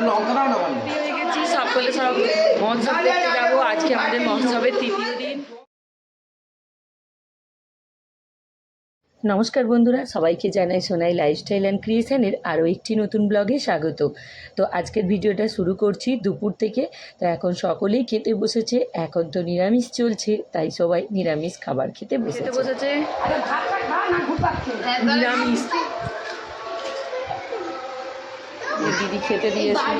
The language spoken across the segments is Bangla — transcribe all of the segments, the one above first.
লঙ্কা দাও না। হয়ে গেছি সকলে সব মহোৎসব দেখতে যাব। আজকে আমাদের মহোৎসবের তৃতীয় দিন। নমস্কার বন্ধুরা সবাইকে জানাই সোনাই লাইফস্টাইল অ্যান্ড ক্রিয়েশনের আরও একটি নতুন ব্লগে স্বাগত। তো আজকের ভিডিওটা শুরু করছি দুপুর থেকে। তো এখন সকলেই খেতে বসেছে এখন তো নিরামিষ চলছে তাই সবাই নিরামিষ খাবার খেতে বসেছে। বসেছে। নিরামিষ দিদি খেতে দিয়েছে বাড়িতে বাড়িতে না লঙ্কা ছিল আছে, পিসি আছে। এটা ব- বড় বুঝালিস এটা হলো পুরি এই যে পুরো আসছে এটা খেতে বুঝালিস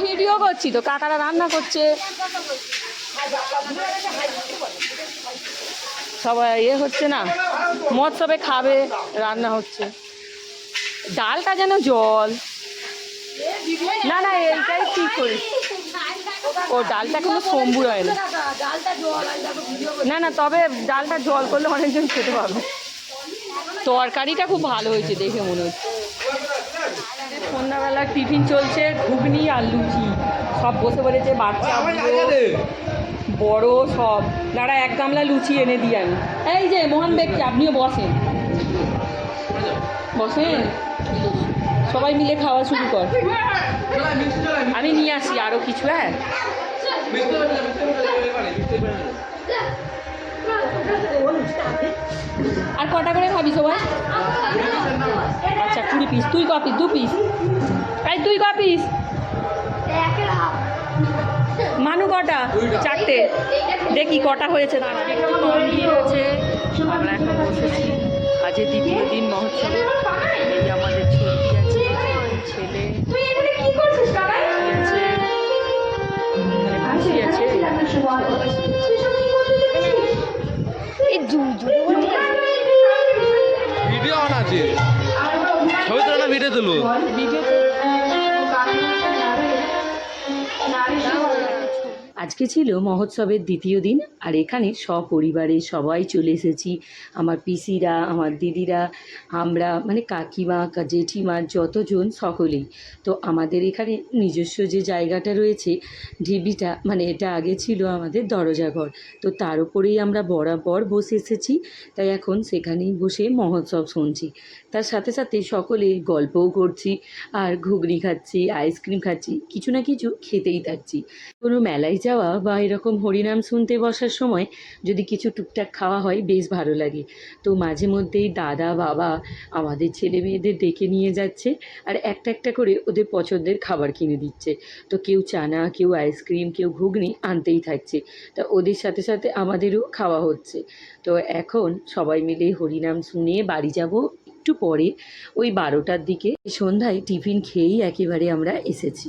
ভিডিও করছি তো কাকারা রান্না করছে। সবাই ইয়ে হচ্ছে না মৎসবে খাবে রান্না হচ্ছে। ডালটা যেন জল। না না এইটাই ঠিক করিস ও ডালটা কোনো সম্বুর হয় না। না না, তবে ডালটা জল করলে অনেকজন খেতে পাবে তরকারিটা খুব ভালো হয়েছে দেখে মনে হচ্ছে। সন্ধ্যাবেলা টিফিন চলছে, ঘুগনি আর লুচি। সব বসে পড়েছে, বাচ্চা, বড় সব। দাঁড়া, এক গামলা লুচি এনে দিই আমি। এই যে, মোহন ব্যক্তি আপনিও বসেন। বসেন? সবাই মিলে খাওয়া শুরু কর। আমি নিয়ে আসি আরও কিছু হ্যাঁ? আর কটা করে খাবি সবাই? আচ্ছা কুড়ি পিস তুই ক পিস দু পিস তুই ক পিস মানু কটা? চারটে। দেখি কটা হয়েছে দাঁড়া হয়েছে। আমরা এখন বসেছি। আজ দ্বিতীয় দিন মহোৎসব। ভিডিও তুলো আজকে ছিল মহোৎসবের দ্বিতীয় দিন, আর এখানে সপরিবারে সবাই চলে এসেছি। আমার পিসিরা, আমার দিদিরা, আমরা মানে কাকিমা, জেঠিমা, যতজন সকলেই। তো আমাদের এখানে নিজস্ব যে জায়গাটা রয়েছে, ঢিবিটা মানে এটা আগে ছিল আমাদের দরজাঘর তো তার উপরেই আমরা বরাবর বসে এসেছি, তাই এখন সেখানেই বসে মহোৎসব শুনছি। তার সাথে সাথে সকলে গল্পও করছি, আর ঘুগনি খাচ্ছি, আইসক্রিম খাচ্ছি, কিছু না কিছু খেতেই থাকছি। কোনো মেলায় যাওয়া বা এরকম হরিনাম শুনতে বসার সময় যদি কিছু টুকটাক খাওয়া হয়, বেশ ভালো লাগে। তো মাঝে মধ্যেই দাদা, বাবা আমাদের ছেলে মেয়েদের ডেকে নিয়ে যাচ্ছে আর একটা একটা করে ওদের পছন্দের খাবার কিনে দিচ্ছে। তো কেউ চানা, কেউ আইসক্রিম, কেউ ঘুগনি আনতেই থাকছে। তা ওদের সাথে সাথে আমাদেরও খাওয়া হচ্ছে। তো এখন সবাই মিলে হরিনাম শুনে বাড়ি যাব একটু পরে। ওই বারোটার দিকে সন্ধ্যায় টিফিন খেয়েই একেবারে আমরা এসেছি।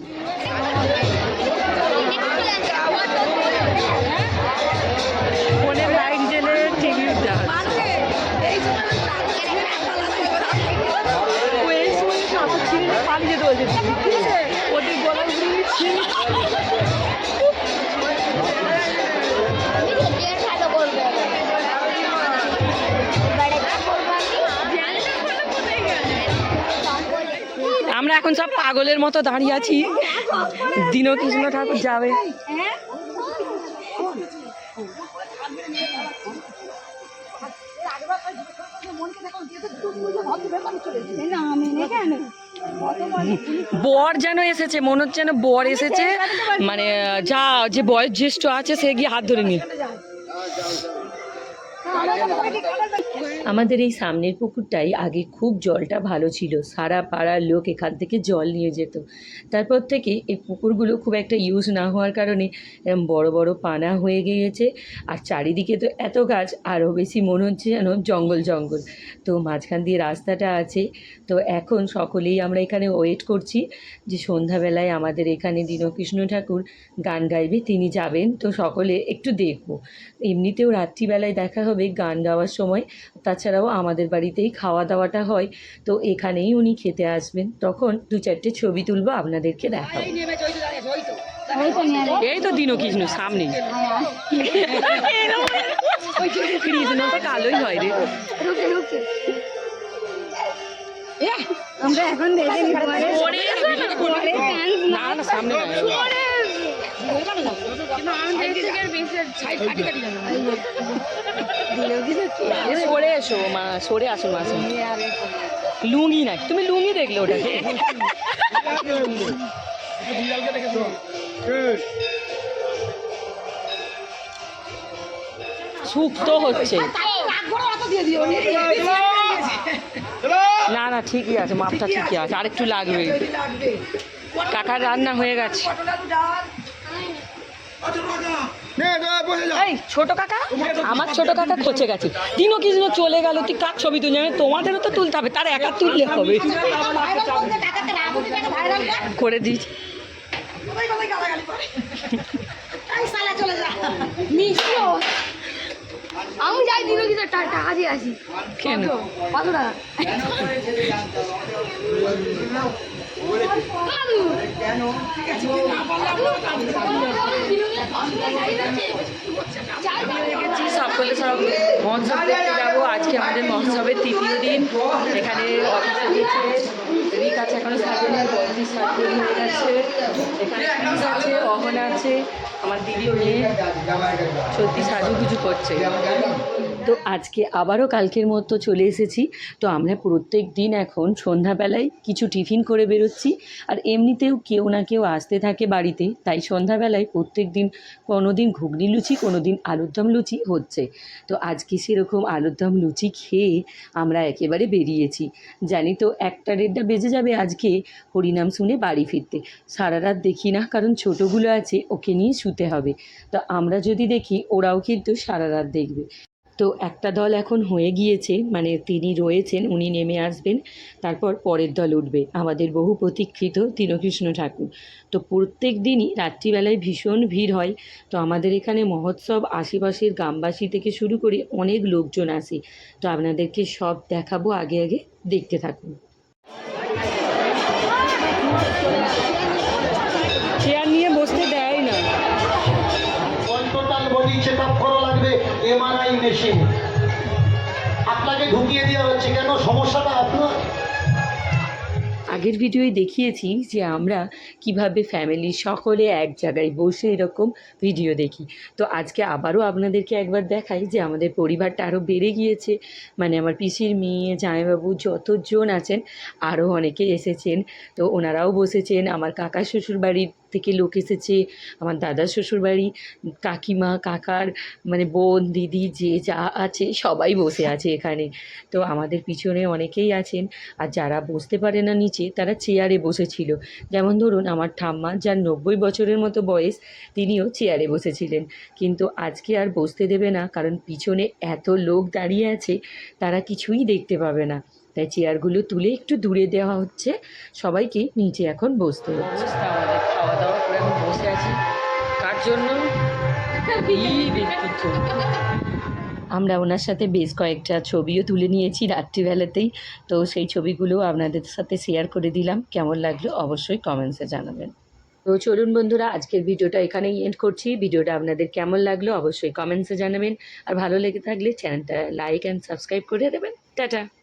এখন সব পাগলের মতো দাঁড়িয়ে আছি। দীনকৃষ্ণ ঠাকুর যাবে। বর যেন এসেছে মনে হচ্ছে যেন বর এসেছে। মানে যা যে বয়োজ্যেষ্ঠ আছে, সে গিয়ে হাত ধরে নিয়ে আমাদের এই সামনের পুকুরটাই আগে খুব জলটা ভালো ছিল। সারা পাড়ার লোক এখান থেকে জল নিয়ে যেত। তারপর থেকে এই পুকুরগুলো খুব একটা ইউজ না হওয়ার কারণে এরম বড় বড় পানা হয়ে গিয়েছে। আর চারিদিকে তো এত গাছ, আরও বেশি মনে হচ্ছে যেন জঙ্গল জঙ্গল। তো মাঝখান দিয়ে রাস্তাটা আছে। তো এখন সকলেই আমরা এখানে ওয়েট করছি যে সন্ধ্যাবেলায় আমাদের এখানে দীনকৃষ্ণ ঠাকুর গান গাইবে, তিনি যাবেন। তো সকলে একটু দেখব। এমনিতেও রাত্রিবেলায় দেখা হবে। গান গাওয়ার সময়। তাছাড়াও আমাদের বাড়িতেই খাওয়া দাওয়াটা হয়। তো এখানেই উনি খেতে আসবেন। তখন দু চারটে ছবি তুলবো আপনাদেরকে দেখাবো। এই তো দীনকৃষ্ণ সামনে। কৃষ্ণ তো কালোই হয় রে। আমরা এখন দেখে নিতে পারি না না সামনে সরে এসো মা সরে আসো মা লুঙ্গি না তুমি লুঙ্গি দেখলে ওটাকে শুক্তো হচ্ছে। না। না ঠিকই আছে মাপটা ঠিকই আছে। আরেকটু লাগবে। কাকার রান্না হয়ে গেছে। এই ছোট কাকা আমার ছোট কাকা খচে গেছে। দিনও কি চলে গেল তুই কার ছবি তুলে আমি তোমাদেরও তো তুলতে হবে তার একা তুললে হবে। করে দিয়েছি মিশো। আমি যাই কি টাকা? দিয়ে আসি। কেন? কত? টাকা? সকলে সব মহোৎসব দেখতে যাব। আজকে আমাদের মহোৎসবের তৃতীয় দিন। এখানে রিক আছে, এখন হয়ে গেছে। এখানে আছে, অহন আছে, আমার দিদি মেয়ে সত্যি সাজুগুজু করছে। তো আজকে আবারও কালকের মতো চলে এসেছি। তো আমরা প্রত্যেক দিন এখন সন্ধ্যাবেলায় কিছু টিফিন করে বেরোচ্ছি। আর এমনিতেও কেউ না কেউ আসতে থাকে বাড়িতে। তাই সন্ধ্যাবেলায় প্রত্যেক দিন কোনো দিন ঘুগনি লুচি কোনো দিন আলুর দম লুচি হচ্ছে। তো আজকে সেরকম আলুর দম লুচি খেয়ে আমরা একেবারে বেরিয়েছি। জানি তো একটা দেড়টা বেজে যাবে আজকে, হরিনাম শুনে বাড়ি ফিরতে। সারা রাত দেখি না, কারণ ছোটোগুলো আছে, ওকে নিয়ে শুতে হবে। তো আমরা যদি দেখি, ওরাও কিন্তু সারা রাত দেখবে। তো একটা দল এখন হয়ে গিয়েছে মানে তিনি রয়েছেন উনি নেমে আসবেন তারপর পরের দল উঠবে। আমাদের বহু প্রতীক্ষিত দীনকৃষ্ণ ঠাকুর। তো প্রত্যেক দিনই রাত্রিবেলায় ভীষণ ভিড় হয়। তো আমাদের এখানে মহোৎসব আশেপাশের গ্রামবাসী থেকে শুরু করে অনেক লোকজন আসে। তো আপনাদেরকে সব দেখাবো আগে আগে দেখতে থাকুন। চেয়ার নিয়ে বসতে দেয় না। MRI machine. আপনাকে ঢুকিয়ে দেওয়া হচ্ছে কেন? সমস্যাটা আপনার? আগের ভিডিওয় দেখিয়েছি যে আমরা কীভাবে ফ্যামিলি সকলে এক জায়গায় বসে এরকম ভিডিও দেখি। তো আজকে আবারও আপনাদেরকে একবার দেখাই যে আমাদের পরিবারটা আরও বেড়ে গিয়েছে। মানে আমার পিসির মেয়ে, জামাইবাবু যতজন আছেন, আরও অনেকে এসেছেন। তো ওনারাও বসেছেন। আমার কাকা শ্বশুর বাড়ির থেকে লোক এসেছে। আমার দাদা শ্বশুর বাড়ি কাকিমা, কাকার মানে বোন, দিদি, যে যা আছে সবাই বসে আছে এখানে। তো আমাদের পিছনে অনেকেই আছেন। আর যারা বসতে পারে না নিচে, তারা চেয়ারে বসেছিল। যেমন ধরুন আমার ঠাম্মা, যার নব্বই বছরের মতো বয়স, তিনিও চেয়ারে বসেছিলেন। কিন্তু আজকে আর বসতে দেবে না, কারণ পিছনে এত লোক দাঁড়িয়ে আছে, তারা কিছুই দেখতে পাবে না। তাই চেয়ারগুলো তুলে একটু দূরে দেওয়া হচ্ছে। সবাইকে নিচে এখন বসতে হচ্ছে। আমাদের খাওয়া দাওয়া করে এখন বসে আছি। কার জন্য? আমরা ওনার সাথে বেশ কয়েকটা ছবিও তুলে নিয়েছি রাত্রিবেলাতেই। তো সেই ছবিগুলো আপনাদের সাথে শেয়ার করে দিলাম। কেমন লাগল অবশ্যই কমেন্টসে জানাবেন। তো চলুন বন্ধুরা আজকের ভিডিওটা এখানেই এন্ড করছি। ভিডিওটা আপনাদের কেমন লাগল অবশ্যই কমেন্টসে জানাবেন। আর ভালো লেগে থাকলে চ্যানেলটা লাইক অ্যান্ড সাবস্ক্রাইব করে দেবেন। টাটা!